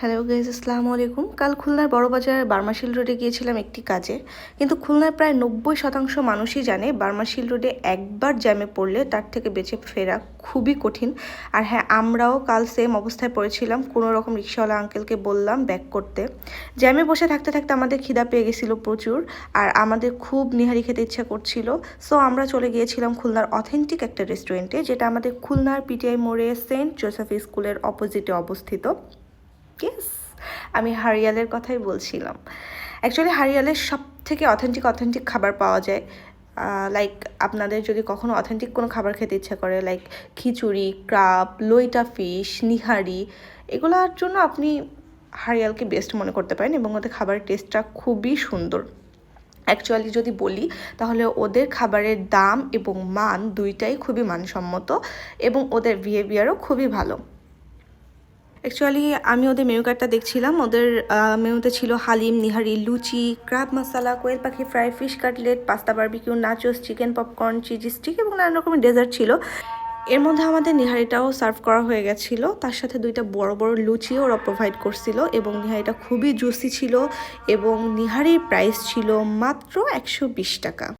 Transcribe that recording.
Hello guys আসসালামু আলাইকুম। কাল খুলনার বড়বাজার বার্মাশিল রোডে গিয়েছিলাম একটি কাজে। কিন্তু খুলনার প্রায় নব্বই শতাংশ মানুষই জানে বার্মাশিল রোডে একবার জ্যামে পড়লে তার থেকে বেঁচে ফেরা খুবই কঠিন। আর হ্যাঁ আমরাও কাল সেম অবস্থায় পড়েছিলাম, কোনো রকম রিক্সাওয়ালা আঙ্কেলকে বললাম ব্যাক করতে। জ্যামে বসে থাকতে থাকতে আমাদের খিদা পেয়ে গেছিল প্রচুর, আর আমাদের খুব নিহারি খেতে ইচ্ছা করছিল। সো আমরা চলে গিয়েছিলাম খুলনার অথেন্টিক একটা রেস্টুরেন্টে যেটা আমাদের খুলনার পিটিআই মোড়ে সেন্ট জোসেফ স্কুলের অপোজিটে অবস্থিত। ইয়েস আমি হারিয়ালের কথাই বলছিলাম। অ্যাকচুয়ালি হারিয়ালের সব থেকে অথেন্টিক অথেন্টিক খাবার পাওয়া যায়। লাইক আপনাদের যদি কখনো অথেন্টিক কোনো খাবার খেতে ইচ্ছা করে লাইক খিচুড়ি ক্রাব লইটা ফিশ নিহারি, এগুলোর জন্য আপনি হারিয়ালকে বেস্ট মনে করতে পারেন এবং ওদের খাবারের টেস্টটা খুবই সুন্দর। অ্যাকচুয়ালি যদি বলি, তাহলে ওদের খাবারের দাম এবং মান দুইটাই খুবই মানসম্মত এবং ওদের বিহেভিয়ারও খুবই ভালো। অ্যাকচুয়ালি আমি ওদের মেনু কার্ডটা দেখছিলাম। ওদের মেনুতে ছিল হালিম, নিহারি, লুচি ক্রাব মশালা কোয়েল পাখি fry fish cutlet pasta barbecue nachos chicken popcorn cheesy stick এবং নানা রকমের ডেজার্ট ছিল। এর মধ্যে আমাদের নিহারিটাও সার্ভ করা হয়ে গেছিল। তার সাথে দুইটা বড় বড় লুচিও ওরা প্রোভাইড করছিল এবং নিহারিটা খুবই জুসি ছিল এবং নিহারির প্রাইস ছিল মাত্র একশো বিশ টাকা।